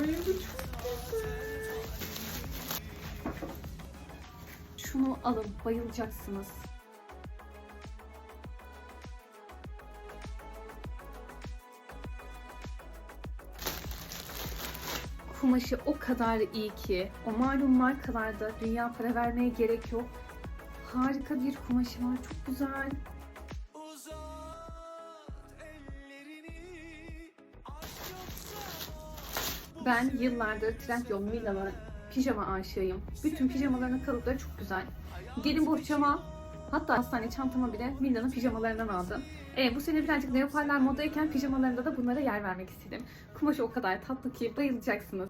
Ay. Şunu alın, bayılacaksınız. Kumaşı o kadar iyi ki, o malum markalarda dünya para vermeye gerek yok. Harika bir kumaşı var, çok güzel. Ben yıllardır Trendyol Mila'nın pijama aşığıyım. Bütün pijamalarının kalıpları çok güzel. Gelin bohçama, hatta hastane çantama bile Mila'nın pijamalarından aldım. E, bu sene birazcık leoparlar modayken pijamalarında da bunlara yer vermek istedim. Kumaşı o kadar tatlı ki bayılacaksınız.